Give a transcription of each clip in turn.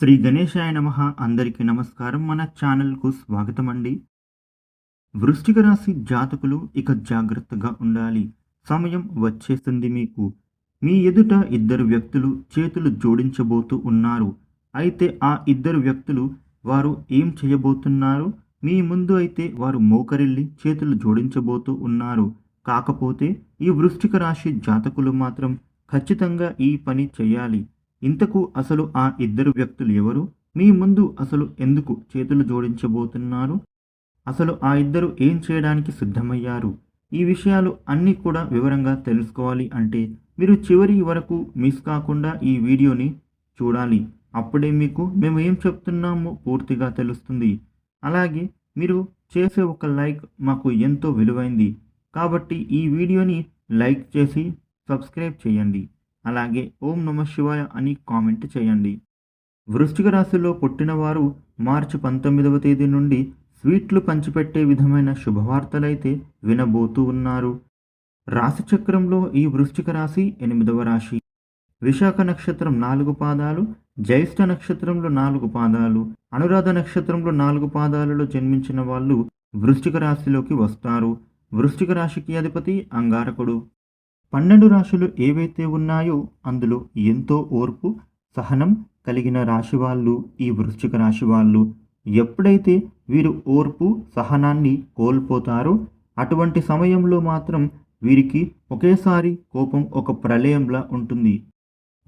శ్రీ గణేశాయ నమ. అందరికీ నమస్కారం. మన ఛానల్కు స్వాగతం అండి వృష్టిక రాశి జాతకులు ఇక జాగ్రత్తగా ఉండాలి. సమయం వచ్చేస్తుంది మీకు. మీ ఎదుట ఇద్దరు వ్యక్తులు చేతులు జోడించబోతూ ఉన్నారు. అయితే ఆ ఇద్దరు వ్యక్తులు వారు ఏం చేయబోతున్నారు? మీ ముందు అయితే వారు మోకరిల్లి చేతులు జోడించబోతూ ఉన్నారు. కాకపోతే ఈ వృష్టిక రాశి జాతకులు మాత్రం ఖచ్చితంగా ఈ పని చేయాలి. ఇంతకు అసలు ఆ ఇద్దరు వ్యక్తులు ఎవరు? మీ ముందు అసలు ఎందుకు చేతులు జోడించబోతున్నారు? అసలు ఆ ఇద్దరు ఏం చేయడానికి సిద్ధమయ్యారు? ఈ విషయాలు అన్నీ కూడా వివరంగా తెలుసుకోవాలి అంటే మీరు చివరి వరకు మిస్ కాకుండా ఈ వీడియోని చూడాలి. అప్పుడే మీకు మేము ఏం చెప్తున్నామో పూర్తిగా తెలుస్తుంది. అలాగే మీరు చేసే ఒక లైక్ మాకు ఎంతో విలువైంది. కాబట్టి ఈ వీడియోని లైక్ చేసి సబ్స్క్రైబ్ చేయండి. అలాగే ఓం నమ శివాయ అని కామెంట్ చేయండి. వృశ్చిక రాశిలో పుట్టినవారు మార్చి పంతొమ్మిదవ తేదీ నుండి స్వీట్లు పంచిపెట్టే విధమైన శుభవార్తలైతే వినబోతూ ఉన్నారు. రాశి చక్రంలో ఈ వృశ్చిక రాశి ఎనిమిదవ రాశి. విశాఖ నక్షత్రం నాలుగు పాదాలు జ్యేష్ఠ నక్షత్రంలో నాలుగు పాదాలు అనురాధ నక్షత్రంలో నాలుగు పాదాలలో జన్మించిన వాళ్ళు వృశ్చిక రాశిలోకి వస్తారు. వృశ్చిక రాశికి అధిపతి అంగారకుడు. పన్నెండు రాశులు ఏవైతే ఉన్నాయో అందులో ఎంతో ఓర్పు సహనం కలిగిన రాశి వాళ్ళు ఈ వృశ్చిక రాశి వాళ్ళు ఎప్పుడైతే వీరు ఓర్పు సహనాన్ని కోల్పోతారో అటువంటి సమయంలో మాత్రం వీరికి ఒకేసారి కోపం ఒక ప్రళయంలా ఉంటుంది.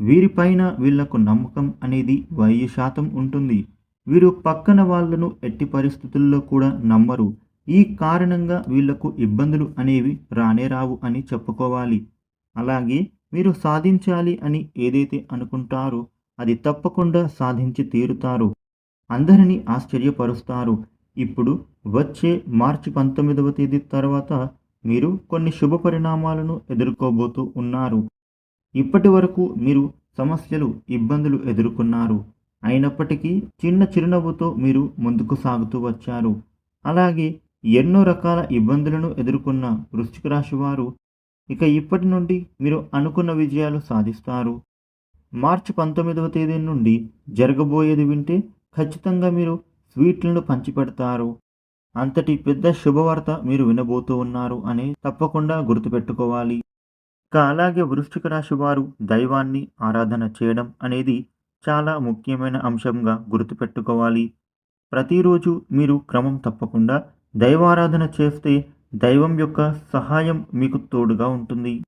వీరిపైన వీళ్ళకు నమ్మకం అనేది వెయ్యి శాతం ఉంటుంది. వీరు పక్కన వాళ్ళను ఎట్టి పరిస్థితుల్లో కూడా నమ్మరు. ఈ కారణంగా వీళ్ళకు ఇబ్బందులు అనేవి రానే రావు అని చెప్పుకోవాలి. అలాగే మీరు సాధించాలి అని ఏదైతే అనుకుంటారో అది తప్పకుండా సాధించి తీరుతారు. అందరినీ ఆశ్చర్యపరుస్తారు. ఇప్పుడు వచ్చే మార్చి పంతొమ్మిదవ తేదీ తర్వాత మీరు కొన్ని శుభ పరిణామాలను ఎదుర్కోబోతూ ఉన్నారు. ఇప్పటి వరకు మీరు సమస్యలు ఇబ్బందులు ఎదుర్కొన్నారు. అయినప్పటికీ చిన్న చిరునవ్వుతో మీరు ముందుకు సాగుతూ వచ్చారు. అలాగే ఎన్నో రకాల ఇబ్బందులను ఎదుర్కొన్న వృశ్చిక రాశి వారు ఇక ఇప్పటి నుండి మీరు అనుకున్న విజయాలు సాధిస్తారు. మార్చి పంతొమ్మిదవ తేదీ నుండి జరగబోయేది వింటే ఖచ్చితంగా మీరు స్వీట్లను పంచిపెడతారు. అంతటి పెద్ద శుభవార్త మీరు వినబోతూ ఉన్నారు అని తప్పకుండా గుర్తుపెట్టుకోవాలి. ఇక అలాగే వృశ్చిక రాశి వారు దైవాన్ని ఆరాధన చేయడం అనేది చాలా ముఖ్యమైన అంశంగా గుర్తుపెట్టుకోవాలి. ప్రతిరోజు మీరు క్రమం తప్పకుండా దైవారాధన చేస్తే దైవం యొక్క సహాయం మీకు తోడుగా ఉంటుంది.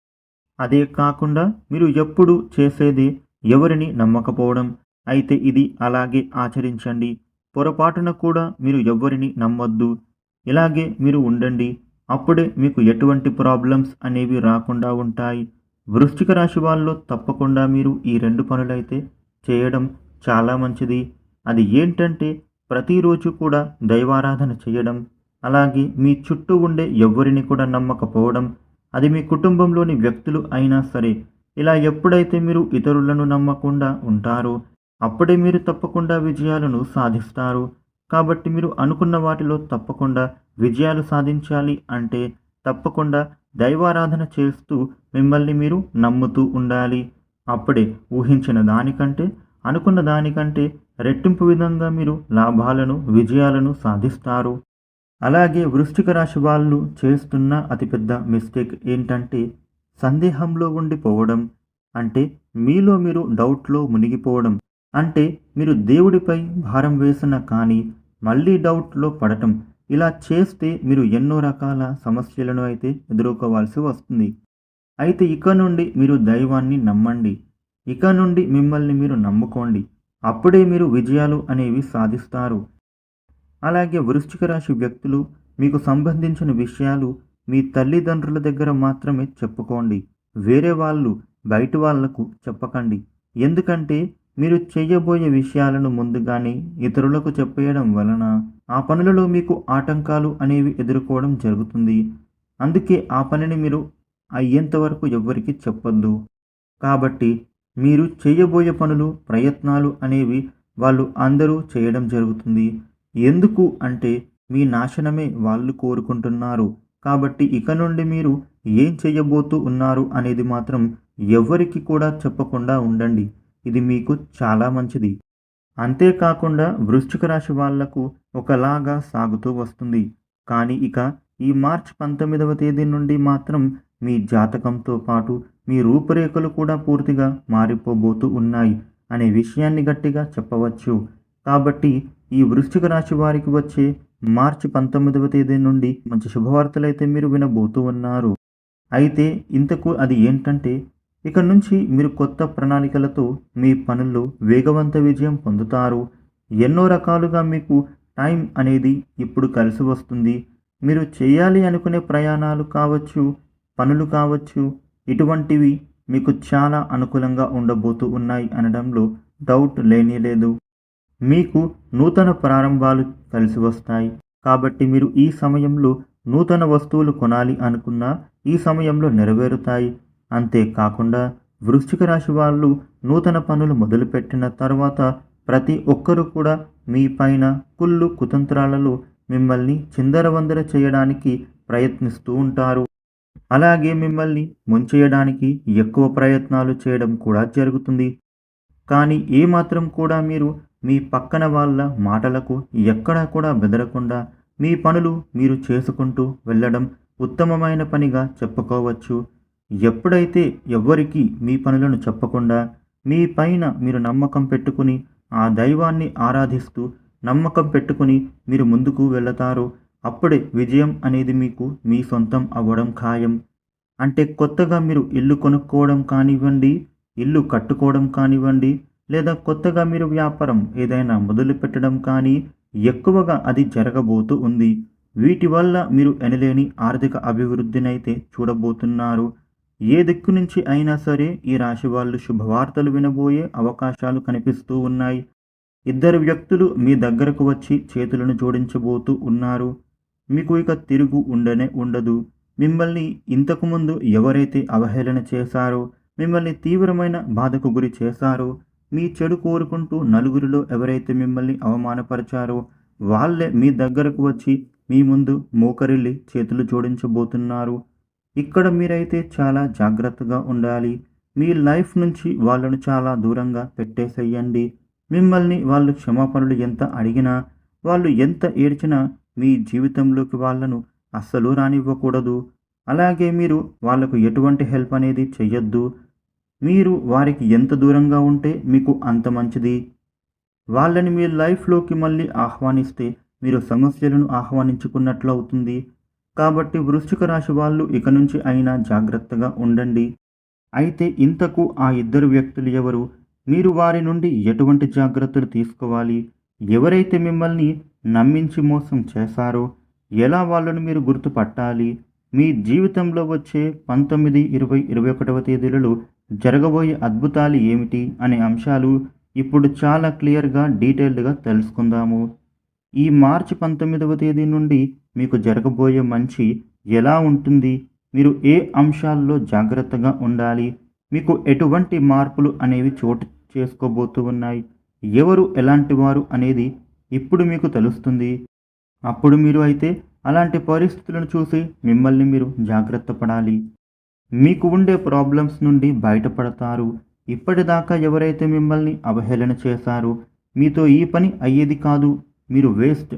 అదే కాకుండా మీరు ఎప్పుడు చేసేది ఎవరిని నమ్మకపోవడం. అయితే ఇది అలాగే ఆచరించండి. పొరపాటున కూడా మీరు ఎవరిని నమ్మొద్దు. ఇలాగే మీరు ఉండండి. అప్పుడే మీకు ఎటువంటి ప్రాబ్లమ్స్ అనేవి రాకుండా ఉంటాయి. వృశ్చిక రాశి వాళ్ళు తప్పకుండా మీరు ఈ రెండు పనులైతే చేయడం చాలా మంచిది. అది ఏంటంటే ప్రతిరోజు కూడా దైవారాధన చేయడం. అలాగే మీ చుట్టూ ఉండే ఎవ్వరిని కూడా నమ్మకపోవడం అది మీ కుటుంబంలోని వ్యక్తులు అయినా సరే ఇలా ఎప్పుడైతే మీరు ఇతరులను నమ్మకుండా ఉంటారో అప్పుడే మీరు తప్పకుండా విజయాలను సాధిస్తారు. కాబట్టి మీరు అనుకున్న వాటిలో తప్పకుండా విజయాలు సాధించాలి అంటే తప్పకుండా దైవారాధన చేస్తూ మిమ్మల్ని మీరు నమ్ముతూ ఉండాలి. అప్పుడే ఊహించిన దానికంటే అనుకున్న దానికంటే రెట్టింపు విధంగా మీరు లాభాలను విజయాలను సాధిస్తారు. అలాగే వృశ్చిక రాశి వాళ్ళు చేస్తున్న అతిపెద్ద మిస్టేక్ ఏంటంటే సందేహంలో ఉండిపోవడం. అంటే మీలో మీరు డౌట్లో మునిగిపోవడం. అంటే మీరు దేవుడిపై భారం వేసిన కానీ మళ్ళీ డౌట్లో పడటం. ఇలా చేస్తే మీరు ఎన్నో రకాల సమస్యలను అయితే ఎదుర్కోవాల్సి వస్తుంది. అయితే ఇక నుండి మీరు దైవాన్ని నమ్మండి. ఇక నుండి మిమ్మల్ని మీరు నమ్ముకోండి. అప్పుడే మీరు విజయాలు అనేవి సాధిస్తారు. అలాగే వృశ్చిక రాశి వ్యక్తులు మీకు సంబంధించిన విషయాలు మీ తల్లిదండ్రుల దగ్గర మాత్రమే చెప్పుకోండి. వేరే వాళ్ళు బయట వాళ్ళకు చెప్పకండి. ఎందుకంటే మీరు చేయబోయే విషయాలను ముందుగానే ఇతరులకు చెప్పేయడం వలన ఆ పనులలో మీకు ఆటంకాలు అనేవి ఎదుర్కోవడం జరుగుతుంది. అందుకే ఆ పనిని మీరు అయ్యేంత వరకు ఎవ్వరికి చెప్పొద్దు. కాబట్టి మీరు చేయబోయే పనులు ప్రయత్నాలు అనేవి వాళ్ళు అందరూ చేయడం జరుగుతుంది. ఎందుకు అంటే మీ నాశనమే వాళ్ళు కోరుకుంటున్నారు. కాబట్టి ఇక నుండి మీరు ఏం చేయబోతూ ఉన్నారు అనేది మాత్రం ఎవ్వరికి కూడా చెప్పకుండా ఉండండి. ఇది మీకు చాలా మంచిది. అంతేకాకుండా వృశ్చిక రాశి వాళ్ళకు ఒకలాగా సాగుతూ వస్తుంది. కానీ ఇక ఈ మార్చ్ పంతొమ్మిదవ తేదీ నుండి మాత్రం మీ జాతకంతో పాటు మీ రూపురేఖలు కూడా పూర్తిగా మారిపోబోతూ ఉన్నాయి అనే విషయాన్ని గట్టిగా చెప్పవచ్చు. కాబట్టి ఈ వృశ్చిక రాశి వారికి వచ్చే మార్చి పంతొమ్మిదవ తేదీ నుండి మంచి శుభవార్తలైతే మీరు వినబోతూ ఉన్నారు. అయితే ఇంతకు అది ఏంటంటే ఇక నుంచి మీరు కొత్త ప్రణాళికలతో మీ పనుల్లో వేగవంత విజయం పొందుతారు. ఎన్నో రకాలుగా మీకు టైం అనేది ఇప్పుడు కలిసి వస్తుంది. మీరు చేయాలి అనుకునే ప్రయాణాలు కావచ్చు పనులు కావచ్చు ఇటువంటివి మీకు చాలా అనుకూలంగా ఉండబోతూ ఉన్నాయి అనడంలో డౌట్ లేనే లేదు. మీకు నూతన ప్రారంభాలు కలిసి వస్తాయి. కాబట్టి మీరు ఈ సమయంలో నూతన వస్తువులు కొనాలి అనుకున్నా ఈ సమయంలో నెరవేరుతాయి. అంతేకాకుండా వృశ్చిక రాశి వాళ్ళు నూతన పనులు మొదలుపెట్టిన తర్వాత ప్రతి ఒక్కరూ కూడా మీ పైన కుళ్ళు కుతంత్రాలలో మిమ్మల్ని చిందరవందర చేయడానికి ప్రయత్నిస్తూ ఉంటారు. అలాగే మిమ్మల్ని ముంచేయడానికి ఎక్కువ ప్రయత్నాలు చేయడం కూడా జరుగుతుంది. కానీ ఏమాత్రం కూడా మీరు మీ పక్కన వాళ్ళ మాటలకు ఎక్కడా కూడా బెదరకుండా మీ పనులు మీరు చేసుకుంటూ వెళ్ళడం ఉత్తమమైన పనిగా చెప్పుకోవచ్చు. ఎప్పుడైతే ఎవ్వరికీ మీ పనులను చెప్పకుండా మీ పైన మీరు నమ్మకం పెట్టుకుని ఆ దైవాన్ని ఆరాధిస్తూ నమ్మకం పెట్టుకుని మీరు ముందుకు వెళతారో అప్పుడే విజయం అనేది మీకు మీ సొంతం అవ్వడం ఖాయం. అంటే కొత్తగా మీరు ఇల్లు కొనుక్కోవడం కానివ్వండి ఇల్లు కట్టుకోవడం కానివ్వండి లేదా కొత్తగా మీరు వ్యాపారం ఏదైనా మొదలు పెట్టడం కానీ ఎక్కువగా అది జరగబోతూ ఉంది. వీటి వల్ల మీరు ఎనలేని ఆర్థిక అభివృద్ధినైతే చూడబోతున్నారు. ఏ దిక్కు నుంచి అయినా సరే ఈ రాశి వాళ్ళు శుభవార్తలు వినబోయే అవకాశాలు కనిపిస్తూ ఉన్నాయి. ఇద్దరు వ్యక్తులు మీ దగ్గరకు వచ్చి చేతులను జోడించబోతూ ఉన్నారు. మీకు ఇక తిరుగు ఉండనే ఉండదు. మిమ్మల్ని ఇంతకుముందు ఎవరైతే అవహేళన చేశారో మిమ్మల్ని తీవ్రమైన బాధకు గురి చేశారో మీ చెడు కోరుకుంటూ నలుగురిలో ఎవరైతే మిమ్మల్ని అవమానపరిచారో వాళ్ళే మీ దగ్గరకు వచ్చి మీ ముందు మోకరిల్లి చేతులు జోడించబోతున్నారు. ఇక్కడ మీరైతే చాలా జాగ్రత్తగా ఉండాలి. మీ లైఫ్ నుంచి వాళ్ళను చాలా దూరంగా పెట్టేసేయండి. మిమ్మల్ని వాళ్ళు క్షమాపణలు ఎంత అడిగినా వాళ్ళు ఎంత ఏడ్చినా మీ జీవితంలోకి వాళ్ళను అస్సలు రానివ్వకూడదు. అలాగే మీరు వాళ్ళకు ఎటువంటి హెల్ప్ అనేది చెయ్యొద్దు. మీరు వారికి ఎంత దూరంగా ఉంటే మీకు అంత మంచిది. వాళ్ళని మీ లైఫ్లోకి మళ్ళీ ఆహ్వానిస్తే మీరు సమస్యలను ఆహ్వానించుకున్నట్లు అవుతుంది. కాబట్టి వృశ్చిక రాశి వాళ్ళు ఇక నుంచి అయినా జాగ్రత్తగా ఉండండి. అయితే ఇంతకు ఆ ఇద్దరు వ్యక్తులు ఎవరు? మీరు వారి నుండి ఎటువంటి జాగ్రత్తలు తీసుకోవాలి? ఎవరైతే మిమ్మల్ని నమ్మించి మోసం చేశారో ఎలా వాళ్ళను మీరు గుర్తుపట్టాలి? మీ జీవితంలో వచ్చే పంతొమ్మిది ఇరవై ఇరవై ఒకటవ తేదీలలో జరగబోయే అద్భుతాలు ఏమిటి అనే అంశాలు ఇప్పుడు చాలా క్లియర్గా డీటెయిల్డ్గా తెలుసుకుందాము. ఈ మార్చి పంతొమ్మిదవ తేదీ నుండి మీకు జరగబోయే మంచి ఎలా ఉంటుంది? మీరు ఏ అంశాల్లో జాగ్రత్తగా ఉండాలి? మీకు ఎటువంటి మార్పులు అనేవి చోటు చేసుకోబోతూ ఉన్నాయి ఎవరు ఎలాంటి వారు అనేది ఇప్పుడు మీకు తెలుస్తుంది. అప్పుడు మీరు అయితే అలాంటి పరిస్థితులను చూసి మిమ్మల్ని మీరు జాగ్రత్త పడాలి. మీకు ఉండే ప్రాబ్లమ్స్ నుండి బయటపడతారు. ఇప్పటిదాకా ఎవరైతే మిమ్మల్ని అవహేళన చేశారో మీతో ఈ పని అయ్యేది కాదు. మీరు వేస్ట్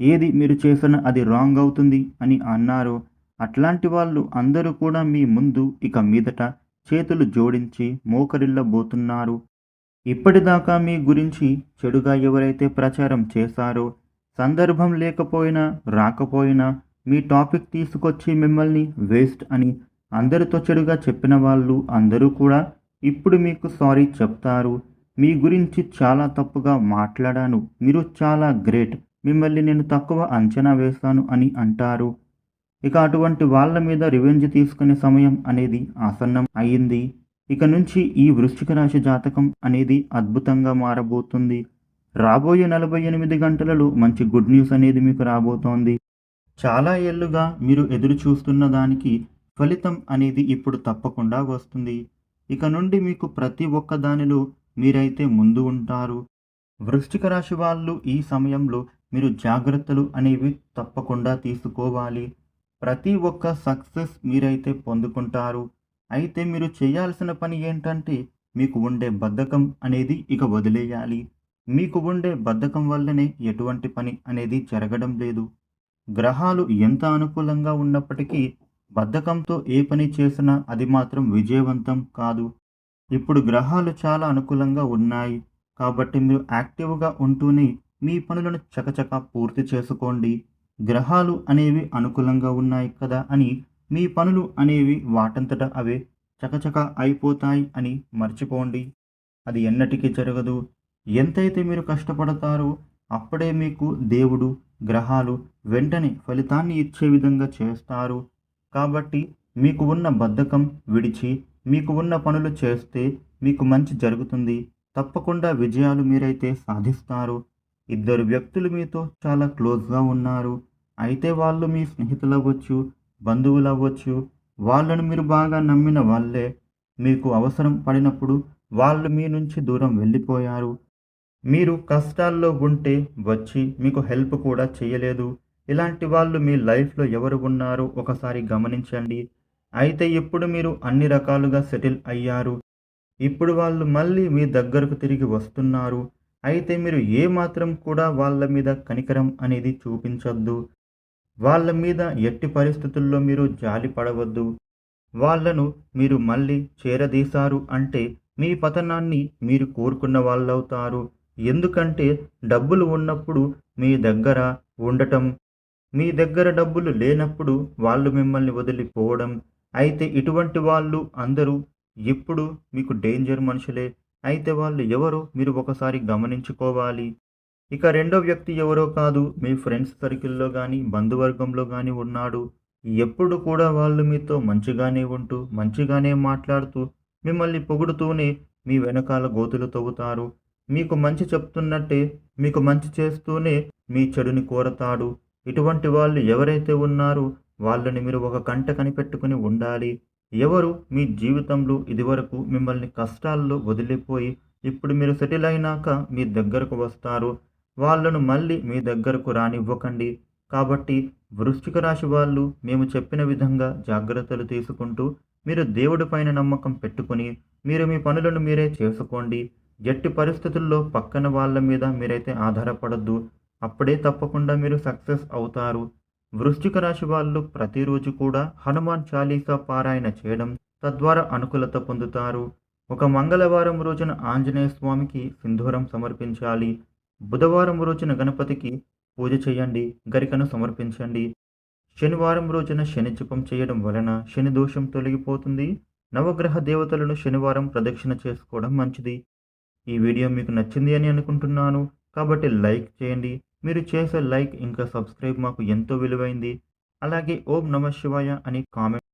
ఏది మీరు చేసిన అది రాంగ్ అవుతుంది అని అన్నారో అట్లాంటి వాళ్ళు అందరూ కూడా మీ ముందు ఇక మీదట చేతులు జోడించి మోకరిల్లబోతున్నారు. ఇప్పటిదాకా మీ గురించి చెడుగా ఎవరైతే ప్రచారం చేశారో సందర్భం లేకపోయినా రాకపోయినా మీ టాపిక్ తీసుకొచ్చి మిమ్మల్ని వేస్ట్ అని అందరితో చెడుగా చెప్పిన వాళ్ళు అందరూ కూడా ఇప్పుడు మీకు సారీ చెప్తారు. మీ గురించి చాలా తప్పుగా మాట్లాడాను. మీరు చాలా గ్రేట్. మిమ్మల్ని నేను తక్కువ అంచనా వేశాను అని అంటారు. ఇక అటువంటి వాళ్ళ మీద రివెంజ్ తీసుకునే సమయం అనేది ఆసన్నం అయ్యింది ఇక నుంచి ఈ వృశ్చిక రాశి జాతకం అనేది అద్భుతంగా మారబోతుంది. రాబోయే నలభై ఎనిమిది గంటలలో మంచి గుడ్ న్యూస్ అనేది మీకు రాబోతోంది. చాలా ఏళ్ళుగా మీరు ఎదురు చూస్తున్న దానికి ఫలితం అనేది ఇప్పుడు తప్పకుండా వస్తుంది. ఇక నుండి మీకు ప్రతి ఒక్క దానిలో మీరైతే ముందు ఉంటారు. వృశ్చిక రాశి వాళ్ళు ఈ సమయంలో మీరు జాగ్రత్తలు అనేవి తప్పకుండా తీసుకోవాలి. ప్రతి ఒక్క సక్సెస్ మీరైతే పొందుకుంటారు. అయితే మీరు చేయాల్సిన పని ఏంటంటే మీకు ఉండే బద్ధకం అనేది ఇక వదిలేయాలి. మీకు ఉండే బద్ధకం వల్లనే ఎటువంటి పని అనేది జరగడం లేదు. గ్రహాలు ఎంత అనుకూలంగా ఉన్నప్పటికీ బద్ధకంతో ఏ పని చేసినా అది మాత్రం విజయవంతం కాదు. ఇప్పుడు గ్రహాలు చాలా అనుకూలంగా ఉన్నాయి. కాబట్టి మీరు యాక్టివ్గా ఉంటూనే మీ పనులను చకచక పూర్తి చేసుకోండి. గ్రహాలు అనేవి అనుకూలంగా ఉన్నాయి కదా అని మీ పనులు అనేవి వాటంతట అవే చకచక అయిపోతాయి అని మర్చిపోండి. అది ఎన్నటికీ జరగదు. ఎంతైతే మీరు కష్టపడతారో అప్పుడే మీకు దేవుడు గ్రహాలు వెంటనే ఫలితాన్ని ఇచ్చే విధంగా చేస్తారు. కాబట్టి మీకు ఉన్న బద్ధకం విడిచి మీకు ఉన్న పనులు చేస్తే మీకు మంచి జరుగుతుంది. తప్పకుండా విజయాలు మీరైతే సాధిస్తారు. ఇద్దరు వ్యక్తులు మీతో చాలా క్లోజ్గా ఉన్నారు. అయితే వాళ్ళు మీ స్నేహితులు అవ్వచ్చు బంధువులు అవ్వచ్చు వాళ్ళను మీరు బాగా నమ్మిన వాళ్ళే. మీకు అవసరం పడినప్పుడు వాళ్ళు మీ నుంచి దూరం వెళ్ళిపోయారు. మీరు కష్టాల్లో ఉంటే వచ్చి మీకు హెల్ప్ కూడా చేయలేదు. ఇలాంటి వాళ్ళు మీ లైఫ్లో ఎవరు ఉన్నారో ఒకసారి గమనించండి. అయితే ఇప్పుడు మీరు అన్ని రకాలుగా సెటిల్ అయ్యారు. ఇప్పుడు వాళ్ళు మళ్ళీ మీ దగ్గరకు తిరిగి వస్తున్నారు. అయితే మీరు ఏ మాత్రం కూడా వాళ్ళ మీద కనికరం అనేది చూపించొద్దు. వాళ్ళ మీద ఎట్టి పరిస్థితుల్లో మీరు జాలి పడవద్దు. వాళ్ళను మీరు మళ్ళీ చేరదీశారు అంటే మీ పతనాన్ని మీరు కోరుకున్న వాళ్ళవుతారు. ఎందుకంటే డబ్బులు ఉన్నప్పుడు మీ దగ్గర ఉండటం మీ దగ్గర డబ్బులు లేనప్పుడు వాళ్ళు మిమ్మల్ని వదిలిపోవడం. అయితే ఇటువంటి వాళ్ళు అందరూ ఎప్పుడు మీకు డేంజర్ మనుషులే. అయితే వాళ్ళు ఎవరో మీరు ఒకసారి గమనించుకోవాలి. ఇక రెండో వ్యక్తి ఎవరో కాదు మీ ఫ్రెండ్స్ సర్కిల్లో కానీ బంధువర్గంలో కానీ ఉన్నాడు. ఎప్పుడు కూడా వాళ్ళు మీతో మంచిగానే ఉంటూ మంచిగానే మాట్లాడుతూ మిమ్మల్ని పొగుడుతూనే మీ వెనకాల గోతులు తవ్వుతారు. మీకు మంచి చెప్తున్నట్టే మీకు మంచి చేస్తూనే మీ చెడుని కోరతాడు. ఇటువంటి వాళ్ళు ఎవరైతే ఉన్నారో వాళ్ళని మీరు ఒక కంట కనిపెట్టుకుని ఉండాలి. ఎవరు మీ జీవితంలో ఇదివరకు మిమ్మల్ని కష్టాల్లో వదిలిపోయి ఇప్పుడు మీరు సెటిల్ అయినాక మీ దగ్గరకు వస్తారు. వాళ్ళను మళ్ళీ మీ దగ్గరకు రానివ్వకండి. కాబట్టి వృశ్చిక రాశి వాళ్ళు మేము చెప్పిన విధంగా జాగ్రత్తలు తీసుకుంటూ మీరు దేవుడి పైన నమ్మకం పెట్టుకుని మీరు మీ పనులను మీరే చేసుకోండి. ఎట్టి పరిస్థితుల్లో పక్కన వాళ్ళ మీద మీరైతే ఆధారపడద్దు. అప్పుడే తప్పకుండా మీరు సక్సెస్ అవుతారు. వృశ్చిక రాశి వాళ్ళు ప్రతిరోజు కూడా హనుమాన్ చాలీసా పారాయణ చేయడం తద్వారా అనుకూలత పొందుతారు. ఒక మంగళవారం రోజున ఆంజనేయ స్వామికి సింధూరం సమర్పించాలి. బుధవారం రోజున గణపతికి పూజ చేయండి గరికను సమర్పించండి. శనివారం రోజున శని జపం చేయడం వలన శని దోషం తొలగిపోతుంది. నవగ్రహ దేవతలను శనివారం ప్రదక్షిణ చేసుకోవడం మంచిది. ఈ వీడియో మీకు నచ్చింది అని అనుకుంటున్నాను. కాబట్టి లైక్ చేయండి మీరు చేసే లైక్ ఇంకా సబ్స్క్రైబ్ మాకు ఎంతో విలువైంది. అలాగే ఓం నమ శివాయ అని కామెంట్